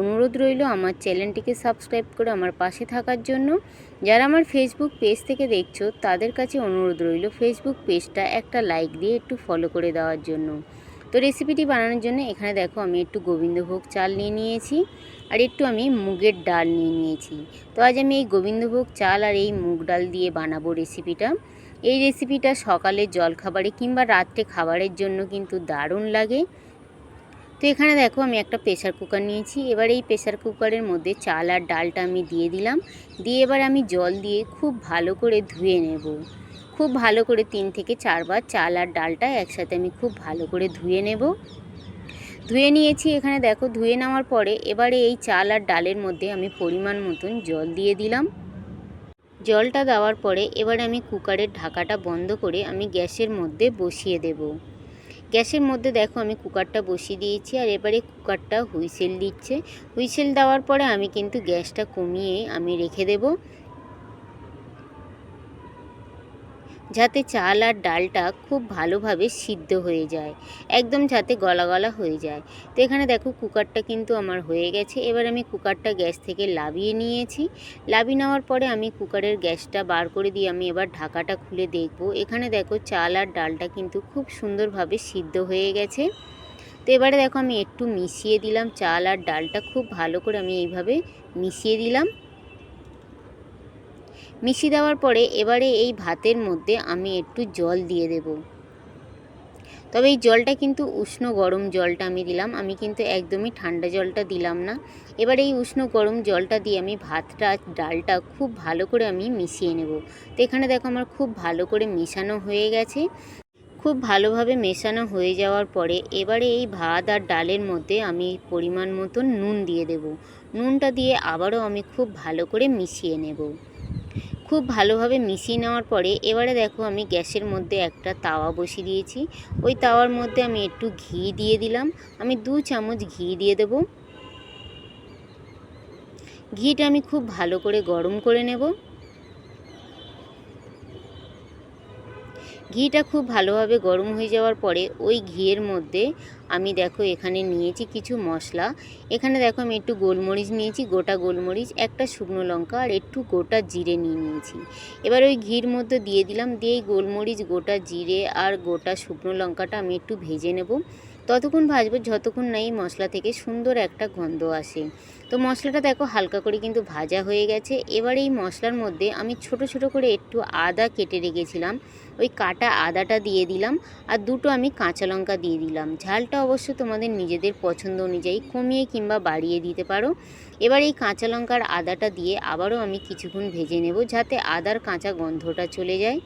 অনুরোধ রইল আমার চ্যানেলটিকে সাবস্ক্রাইব করে আমার পাশে থাকার জন্য। যারা আমার ফেসবুক পেজ থেকে দেখছ, তাদের কাছে অনুরোধ রইল ফেসবুক পেজটা একটা লাইক দিয়ে একটু ফলো করে দেওয়ার জন্য। তো রেসিপিটি বানানোর জন্য এখানে দেখো আমি একটু গোবিন্দভোগ চাল নিয়ে নিয়েছি আর একটু আমি মুগের ডাল নিয়ে নিয়েছি। তো আজ আমি এই গোবিন্দভোগ চাল আর এই মুগ ডাল দিয়ে বানাবো রেসিপিটা এই রেসিপিটা সকালে জলখাবারে কিংবা রাত্রে খাবারের জন্য কিন্তু দারুণ লাগে। তো এখানে দেখো আমি একটা প্রেশার কুকার নিয়েছি। এবার এই প্রেশার কুকারের মধ্যে চাল আর ডালটা আমি দিয়ে দিলাম। দিয়ে এবার আমি জল দিয়ে খুব ভালো করে ধুয়ে নেব। খুব ভালো করে তিন থেকে চারবার চাল আর ডালটা একসাথে আমি খুব ভালো করে ধুয়ে নেব। ধুয়ে নিয়েছি এখানে দেখো, ধুয়ে নেওয়ার পরে এবারে এই চাল আর ডালের মধ্যে আমি পরিমাণ মতন জল দিয়ে দিলাম। জলটা দেওয়ার পরে এবারে আমি কুকারের ঢাকাটা বন্ধ করে আমি গ্যাসের মধ্যে বসিয়ে দেবো। গ্যাসের মধ্যে দেখো আমি কুকারটা বসিয়ে দিয়েছি আর এবারে কুকারটা হুইসেল দিচ্ছে। হুইসেল দেওয়ার পরে আমি কিন্তু গ্যাসটা কমিয়ে আমি রেখে দেব। যাতে চাল আর ডালটা খুব ভালোভাবে সিদ্ধ হয়ে যায়, একদম যাতে গলা গলা হয়ে যায়। তো এখানে দেখো কুকারটা কিন্তু আমার হয়ে গেছে। এবার আমি কুকারটা গ্যাস থেকে লাভিয়ে নিয়েছি। লাভিয়ে নেওয়ার পরে আমি কুকারের গ্যাসটা বার করে দিয়ে আমি এবার ঢাকাটা খুলে দেখব। এখানে দেখো চাল আর ডালটা কিন্তু খুব সুন্দরভাবে সিদ্ধ হয়ে গেছে। তো এবারে দেখো আমি একটু মিশিয়ে দিলাম। চাল আর ডালটা খুব ভালো করে আমি এইভাবে মিশিয়ে দিলাম। মিশিয়ে দেওয়ার পরে এবারে এই ভাতের মধ্যে আমি একটু জল দিয়ে দেব। তবে এই জলটা কিন্তু উষ্ণ গরম জলটা আমি দিলাম। আমি কিন্তু একদমই ঠান্ডা জলটা দিলাম না। এবার এই উষ্ণ গরম জলটা দিয়ে আমি ভাতটা, ডালটা খুব ভালো করে আমি মিশিয়ে নেব। তো এখানে দেখো আমার খুব ভালো করে মেশানো হয়ে গেছে। খুব ভালোভাবে মেশানো হয়ে যাওয়ার পরে এবারে এই ভাত আর ডালের মধ্যে আমি পরিমাণ মতন নুন দিয়ে দেব। নুনটা দিয়ে আবারও আমি খুব ভালো করে মিশিয়ে নেব। খুব ভালোভাবে মিশিয়ে নেওয়ার পরে এবারে দেখো আমি গ্যাসের মধ্যে একটা তাওয়া বসিয়ে দিয়েছি। ওই তাওয়ার মধ্যে আমি একটু ঘি দিয়ে দিলাম। আমি দু চামচ ঘি দিয়ে দেব। ঘিটা আমি খুব ভালো করে গরম করে নেব। ঘিটা খুব ভালোভাবে গরম হয়ে যাওয়ার পরে ওই ঘিয়ের মধ্যে আমি দেখো এখানে নিয়েছি কিছু মশলা। এখানে দেখো আমি একটু গোলমরিচ নিয়েছি, গোটা গোলমরিচ, একটা শুকনো লঙ্কা আর একটু গোটা জিরে নিয়ে নিয়েছি। এবার ওই ঘির মধ্যে দিয়ে দিলাম, দিয়ে গোলমরিচ, গোটা জিরে আর গোটা শুকনো লঙ্কাটা আমি একটু ভেজে নেব। ততক্ষণ ভাজবো, যতক্ষণ না এই মশলা থেকে সুন্দর একটা গন্ধ আসে। তো মশলাটা দেখো হালকা করে কিন্তু ভাজা হয়ে গেছে। এবার এই মশলার মধ্যে আমি ছোট ছোট করে একটু আদা কেটে রেখেছিলাম। ওই কাটা আদাটা দিয়ে দিলাম আর দুটো আমি কাঁচা লঙ্কা দিয়ে দিলাম। ঝালটা অবশ্য তোমাদের নিজেদের পছন্দ অনুযায়ী কমিয়ে কিংবা বাড়িয়ে দিতে পারো। এবার এই কাঁচা লঙ্কার আদাটা দিয়ে আবারও আমি কিছুক্ষণ ভেজে নেব যাতে আদার কাঁচা গন্ধটা চলে যায়।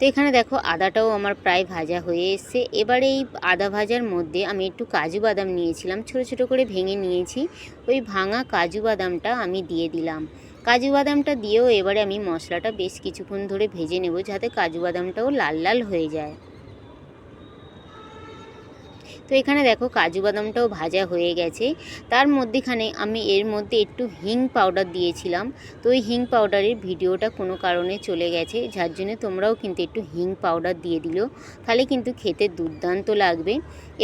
তো এখানে দেখো আদাটাও আমার প্রায় ভাজা হয়ে এসছে। এবারে এই আদা ভাজার মধ্যে আমি একটু কাজু বাদাম নিয়েছিলাম, ছোট ছোট করে ভেঙে নিয়েছি। ওই ভাঙা কাজু বাদামটা আমি দিয়ে দিলাম। কাজু বাদামটা দিয়েও এবারে আমি মশলাটা বেশ কিছুক্ষণ ধরে ভেজে নেব যাতে কাজু বাদামটাও লাল লাল হয়ে যায়। তো এখানে দেখো কাজু বাদামটাও ভাজা হয়ে গেছে। তার মধ্যেখানে আমি এর মধ্যে একটু হিং পাউডার দিয়েছিলাম। তো ওই হিং পাউডারের ভিডিওটা কোনো কারণে চলে গেছে, যার জন্য তোমরাও কিন্তু একটু হিং পাউডার দিয়ে দিল, তাহলে কিন্তু খেতে দুর্দান্ত লাগবে।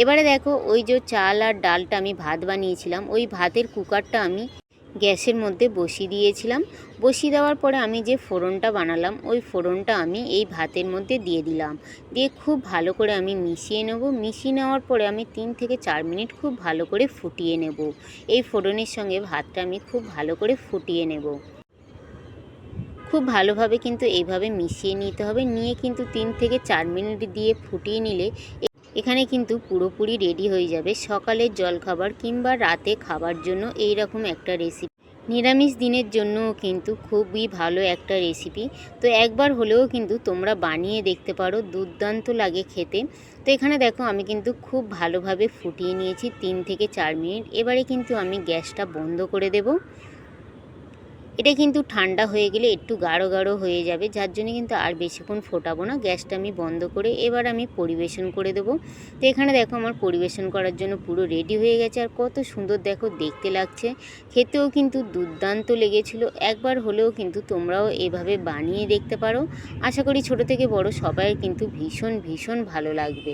এবারে দেখো ওই যে চাল আর ডালটা আমি ভাত বানিয়েছিলাম, ওই ভাতের কুকারটা আমি গ্যাসের মধ্যে বসিয়ে দিয়েছিলাম। বসিয়ে দেওয়ার পরে আমি যে ফোড়নটা বানালাম, ওই ফোড়নটা আমি এই ভাতের মধ্যে দিয়ে দিলাম। দিয়ে খুব ভালো করে আমি মিশিয়ে নেব। মিশিয়ে নেওয়ার পরে আমি তিন থেকে চার মিনিট খুব ভালো করে ফুটিয়ে নেব। এই ফোড়নের সঙ্গে ভাতটা আমি খুব ভালো করে ফুটিয়ে নেব। খুব ভালোভাবে কিন্তু এইভাবে মিশিয়ে নিতে হবে। নিয়ে কিন্তু তিন থেকে চার মিনিট দিয়ে ফুটিয়ে নিলে এখানে কিন্তু পুরোপুরি রেডি হয়ে যাবে সকালের জলখাবার কিংবা রাতে খাবার জন্য এই রকম একটা রেসিপি নিরামিষ দিনের জন্যও কিন্তু খুবই ভালো একটা রেসিপি তো একবার হলেও কিন্তু তোমরা বানিয়ে দেখতে পারো, দুর্দান্ত লাগে খেতে। তো এখানে দেখো আমি কিন্তু খুব ভালোভাবে ফুটিয়ে নিয়েছি তিন থেকে চার মিনিট। এবারে কিন্তু আমি গ্যাসটা বন্ধ করে দেবো। এটা কিন্তু ঠান্ডা হয়ে গেলে একটু গাঢ় গাঢ় হয়ে যাবে, যার জন্য কিন্তু আর বেশিক্ষণ ফোটাবো না। গ্যাসটা আমি বন্ধ করে এবার আমি পরিবেশন করে দেবো। তো এখানে দেখো আমার পরিবেশন করার জন্য পুরো রেডি হয়ে গেছে। আর কত সুন্দর দেখো, দেখতে লাগছে। খেতেও কিন্তু দুর্দান্ত লেগেছিল। একবার হলেও কিন্তু তোমরাও এভাবে বানিয়ে দেখতে পারো। আশা করি ছোট থেকে বড় সবাই কিন্তু ভীষণ ভীষণ ভালো লাগবে।